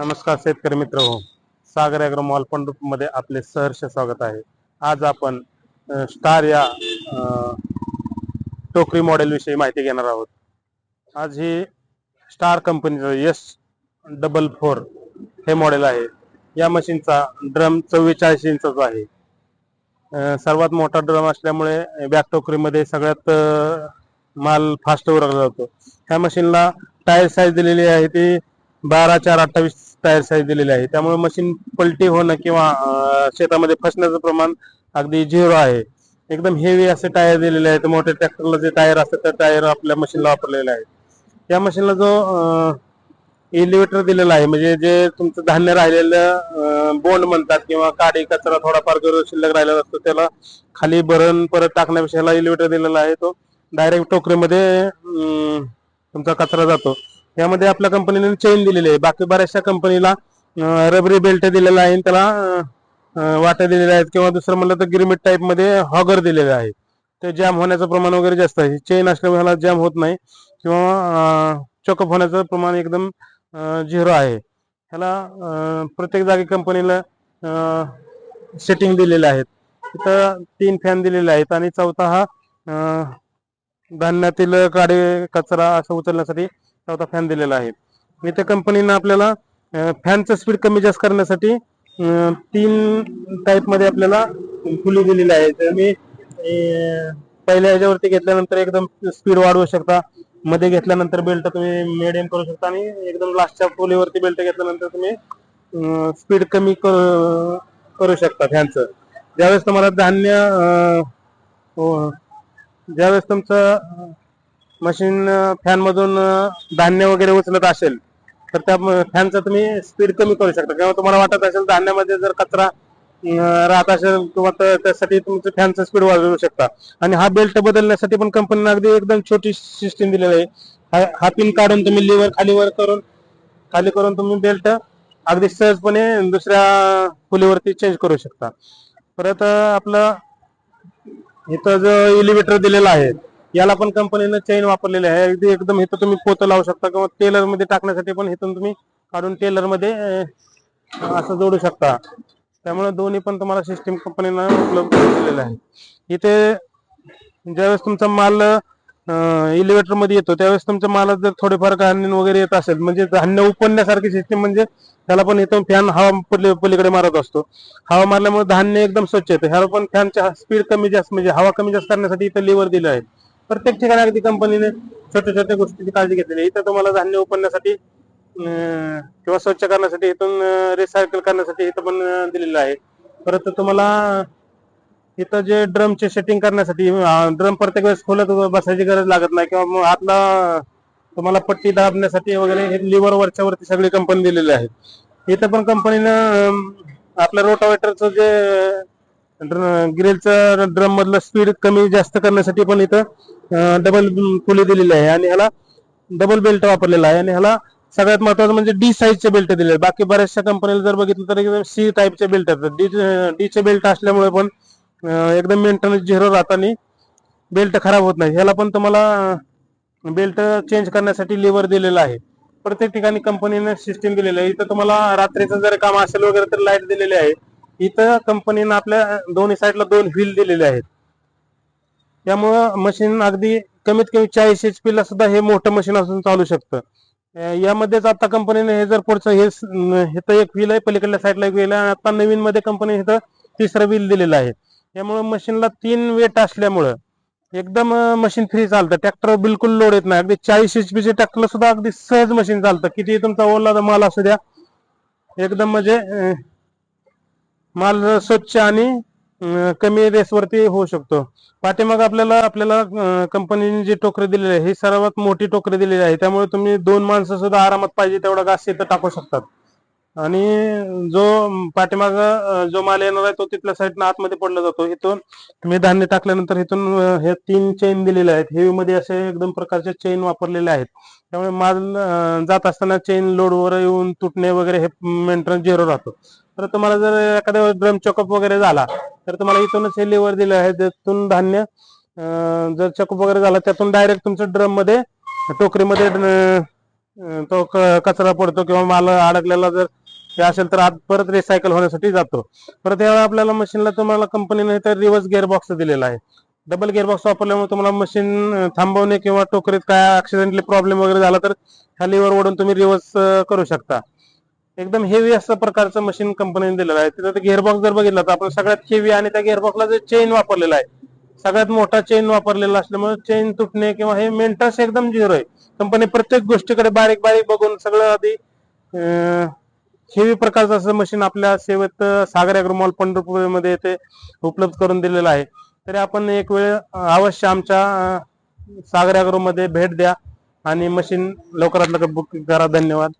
नमस्कार शेतकरी मित्र हो. सागर अॅग्रो मॉलमध्ये आपले सहर्ष स्वागत आहे. आज आपण स्टार या टोकरी मॉडेल विषयी माहिती घेणार आहोत. आज ही स्टार कंपनीचं एस डबल फोर हे मॉडेल आहे. या मशीनचा ड्रम चव्वेचाळीस इंचाचा आहे. सर्वात मोठा ड्रम असल्यामुळे बॅक टोकरीमध्ये सगळ्यात माल फास्ट उरकला जातो. ह्या मशीनला टायर साईज दिलेली आहे ती बारा चार अठ्ठावीस टायर साईज दिलेली आहे. त्यामुळे मशीन पलटी होणं किंवा शेतामध्ये फसण्याचं प्रमाण अगदी झिरो आहे. एकदम हेवी असे टायर दिलेले आहेत. मोठ्या ट्रॅक्टरला जे टायर असतात त्या टायर आपल्या मशीनला वापरलेले आहेत. या मशीनला जो एलिव्हेटर दिलेला आहे म्हणजे जे तुमचं धान्य राहिलेलं बोंड म्हणतात किंवा काडी कचरा थोडाफार गरज शिल्लक राहिलेला असतो त्याला खाली भरण परत टाकण्यापेक्षा याला एलिव्हेटर दिलेला आहे. तो डायरेक्ट टोकरीमध्ये तुमचा कचरा जातो. यामध्ये आपल्या कंपनीने चेन दिलेली आहे. बाकी बऱ्याचशा कंपनीला रबरी बेल्ट दिलेला आहे आणि त्याला वाट्या दिलेल्या आहेत किंवा दुसरं म्हणलं तर गिरमिट टाईपमध्ये हॉगर दिलेले आहे. ते जॅम होण्याचं प्रमाण वगैरे जास्त आहे. चेन असल्यामुळे ह्याला जॅम होत नाही किंवा चोकअप होण्याचं प्रमाण एकदम झिरो आहे. ह्याला प्रत्येक जागी कंपनीला सेटिंग दिलेले आहेत. तिथं तीन फॅन दिलेले आहेत आणि चौथा हा धान्यातील काडे कचरा असं उचलण्यासाठी चौथा फॅन दिलेला आहे. इथे कंपनीनं आपल्याला फॅनचं स्पीड कमी जास्त करण्यासाठी तीन टाईपमध्ये आपल्याला खुली दिलेली आहे. मी पहिल्या ह्याच्यावरती घेतल्यानंतर एकदम स्पीड वाढवू शकता. मध्ये घेतल्यानंतर बेल्ट तुम्ही मिडियम करू शकता आणि एकदम लास्टच्या खोलीवरती बेल्ट घेतल्यानंतर तुम्ही स्पीड कमी करू करू शकता फॅनचं ज्यावेळेस तुम्हाला धान्य हो, ज्यावेळेस तुमचं मशीन फॅन मधून धान्य वगैरे उचलत असेल तर त्या फॅनचा तुम्ही स्पीड कमी करू शकता. किंवा तुम्हाला वाटत असेल धान्यामध्ये जर कचरा राहत असेल किंवा तर त्यासाठी तुमचं फॅनचं स्पीड वाढवू शकता. आणि हा बेल्ट बदलण्यासाठी पण कंपनीने अगदी एकदम छोटी सिस्टीम दिलेली आहे. हा- पिन काढून तुम्ही लिव्हर खाली वर करून खाली करून तुम्ही बेल्ट अगदी सहजपणे दुसऱ्या खोलीवरती चेंज करू शकता. परत आपलं इथं जो एलिव्हेटर दिलेला आहे याला पण कंपनीनं चेन वापरलेली आहे. अगदी एकदम इथं तुम्ही पोतं लावू शकता किंवा टेलरमध्ये टाकण्यासाठी पण इथून तुम्ही काढून टेलरमध्ये असं जोडू शकता. त्यामुळे दोन्ही पण तुम्हाला सिस्टीम कंपनीनं उपलब्ध केलेलं आहे. इथे ज्यावेळेस तुमचा माल एलिव्हेटरमध्ये येतो त्यावेळेस तुमच्या मालात जर थोडेफार धान्य वगैरे येत असेल म्हणजे धान्य उपडण्यासारखी सिस्टीम म्हणजे त्याला पण इथून फॅन हवा पली- पलीकडे मारत असतो. हवा मारल्यामुळे धान्य एकदम स्वच्छ येतं. ह्याला पण फॅनच्या स्पीड कमी जास्त म्हणजे हवा कमी जास्त करण्यासाठी इथं लिव्हर दिलं आहे. प्रत्येक ठिकाणी अगदी कंपनीने छोट्या छोट्या गोष्टीची काळजी घेतलेली आहे. इथं तुम्हाला धान्य उपडण्यासाठी किंवा स्वच्छ करण्यासाठी इथून रिसायकल करण्यासाठी इथं पण दिलेलं आहे. परत तुम्हाला इथं जे ड्रमचे सेटिंग करण्यासाठी ड्रम प्रत्येक वेळेस खोलत बसायची गरज लागत नाही किंवा मग आतला तुम्हाला पट्टी दाबण्यासाठी वगैरे हे लिव्हर वरच्या वरती सगळी कंपनी दिलेली आहे इथं पण कंपनीनं आपल्या रोटावेटरचं जे ग्रिलचं ड्रम मधलं स्पीड कमी जास्त करण्यासाठी पण इथं डबल खोली दिलेली आहे. आणि ह्याला डबल बेल्ट वापरलेला आहे. आणि ह्याला सगळ्यात महत्वाचं म्हणजे डी साईजचे बेल्ट दिले आहेत. बाकी बऱ्याचशा कंपनीला जर बघितलं तर एकदम सी टाईपचे बेल्ट आहेत डी डीचे बेल्ट असल्यामुळे पण एकदम मेंटेनन्स झिरो राहताना बेल्ट खराब होत नाही. ह्याला पण तुम्हाला बेल्ट चेंज करण्यासाठी लेवर दिलेला आहे. प्रत्येक ठिकाणी कंपनीने सिस्टीम दिलेली आहे. इथं तुम्हाला रात्रीचं जर काम असेल वगैरे तर लाइट दिलेली आहे. इथं कंपनीनं आपल्या दोन्ही साईडला दोन व्हील दिलेले आहेत. त्यामुळं मशीन अगदी कमीत कमी चाळीस एच पी ला सुद्धा हे मोठं मशीन असून चालू शकतं. यामध्येच आता कंपनीने हे जर पुढचं हे तर एक व्हील आहे पलीकडल्या साईडला एक व्हील आहे आता नवीन मध्ये कंपनी इथं तिसरं व्हील दिलेलं आहे. त्यामुळं मशीनला तीन वेट असल्यामुळं एकदम मशीन फ्री चालतं. ट्रॅक्टर बिलकुल लोड येत नाही. अगदी चाळीस एच पीचे ट्रॅक्टरला सुद्धा अगदी सहज मशीन चालतं. किती तुमचा ओला माल असू द्या. एकदम म्हणजे माल स्वच्छ आणि कमी रेसवरती होऊ शकतो. पाठीमाग आपल्याला आपल्याला कंपनीने जी टोकरी दिलेली आहे ही सर्वात मोठी टोकरी दिलेली आहे. त्यामुळे तुम्ही दोन माणसं सुद्धा आरामात पाहिजे तेवढा घास इथं टाकू शकतात. आणि जो पाठीमाग जो माल येणार आहे तो तिथल्या साईडनं आतमध्ये पडला जातो. इथून तुम्ही धान्य टाकल्यानंतर इथून हे तीन चेन दिलेले आहेत. हेवी मध्ये असे एकदम प्रकारचे चेन वापरलेले आहेत. त्यामुळे माल जात असताना चेन लोडवर येऊन तुटणे वगैरे हे मेंटेनन्स झिरो राहतो. तर तुम्हाला जर एखाद्या ड्रम चेकअप वगैरे झाला तर तुम्हाला इथूनच हे लिव्हर दिलं आहे त्यातून धान्य जर चेकअप वगैरे झाला त्यातून डायरेक्ट तुमच्या ड्रममध्ये टोकरीमध्ये तो क- कचरा पडतो किंवा माल अडकलेला जर हे असेल तर आत परत रिसायकल होण्यासाठी जातो. परत यावेळी आपल्याला मशीनला तुम्हाला कंपनीने तर रिव्हर्स गिअरबॉक्स दिलेला आहे. डबल गेअरबॉक्स वापरल्यामुळे तुम्हाला मशीन थांबवणे किंवा टोकरीत काय ऍक्सिडेंटली प्रॉब्लेम वगैरे झाला तर ह्या लिव्हर ओढून तुम्ही रिव्हर्स करू शकता. एकदम हेवी असं प्रकारचं मशीन कंपनीने दिलेलं आहे. तिथं गिअरबॉक्स जर बघितला तर आपण सगळ्यात हेवी आणि त्या गिअरबॉक्सला जे चेन वापरलेला आहे सगळ्यात मोठा चेन वापरलेला असल्यामुळे चेन तुटणे किंवा हे मेंटेनन्स एकदम झिरो आहे. कंपनी प्रत्येक गोष्टीकडे बारीक बारीक बघून सगळं आधी हेवी प्रकारचं असं मशीन आपल्या सेवेत सागर अॅग्रो मॉल पंढरपूरमध्ये ते उपलब्ध करून दिलेलं आहे. तरी आपण एक वेळ अवश्य आमच्या सागर अॅग्रो मध्ये भेट द्या आणि मशीन लवकरात लवकर बुक करा. धन्यवाद.